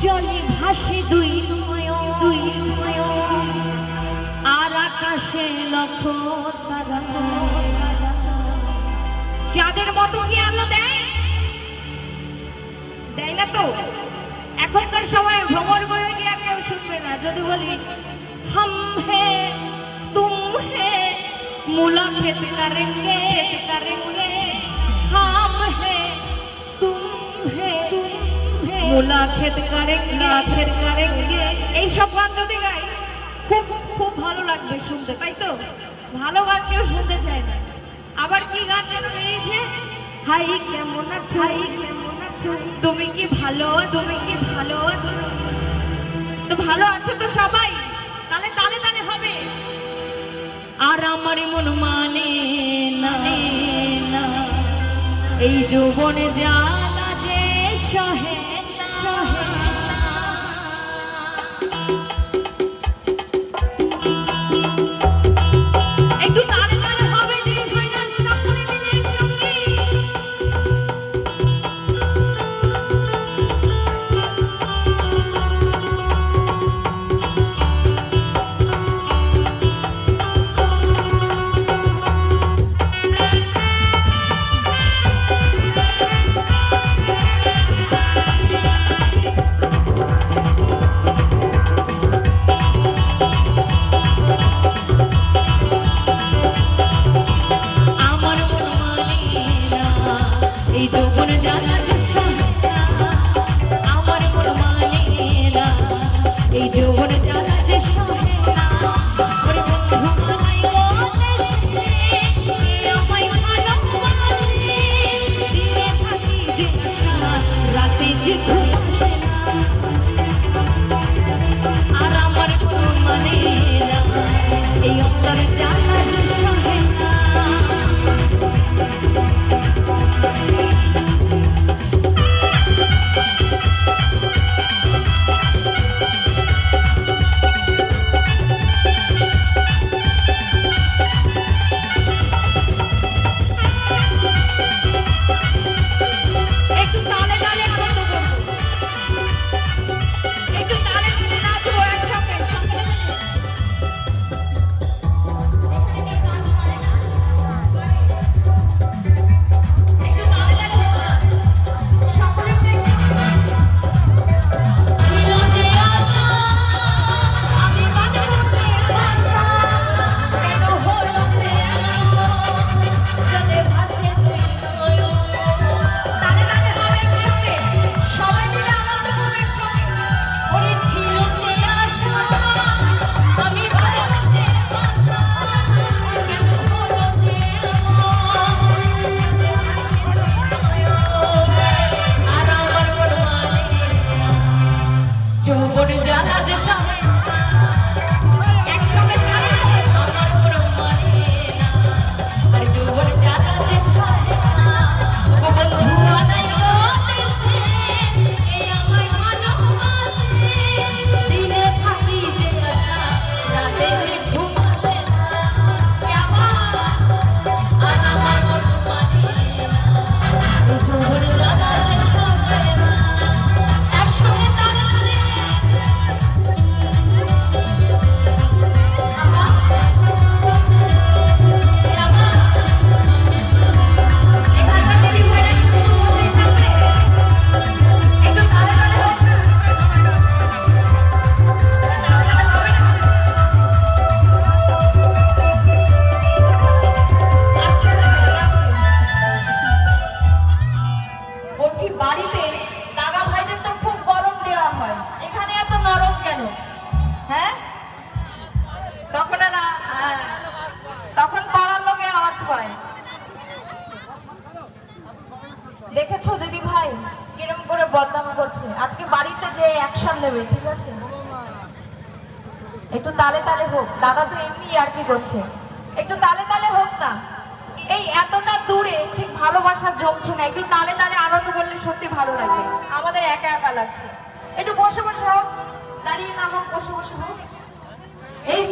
জলে ভাসে দুই দুই আর আকাশে লক্ষ চাঁদের মতো কি আলো দেয়? দেয় না তো? এখনকার সময় ভ্রমণ বয়ে গিয়া কেউ শুনবে না। যদি বলি, হাম হে, তুম হে, মূলা খেতে কারেঙ্গে খেতে কারেঙ্গে মুলা খেত করেंगे খেত করেंगे এই সব গান যদি গাই খুব খুব ভালো লাগবে শুনতে তাই তো? ভালো গান কেউ শুনতে চায় না। আবার কি গান যেন বেরিয়েছে? হাই কেমন আছো? হাই কেমন আছো? তুমি কি ভালো? তুমি কি ভালো? আছো তো ভালো আছো তো সবাই? তাহলে তালে তালে হবে। আর আমার মন মানে না না। এই যৌবনে জ্বালা যে সহে যে ঘুম আসে না। আজকে যে অ্যাকশন নেবে ঠিক আছে? একটু তালে তালে হোক। দাদা তো এমনি আর কি করছে? একটু তালে তালে হোক না। এই এতটা দূরে ঠিক ভালোবাসা জমছে না। একটু তালে তালে আনন্দ করলে সত্যি ভালো লাগবে আমাদের একা একা লাগছে। একটু বসে বসে হোক, দাঁড়িয়ে না হোক, বসে বসে হোক। এই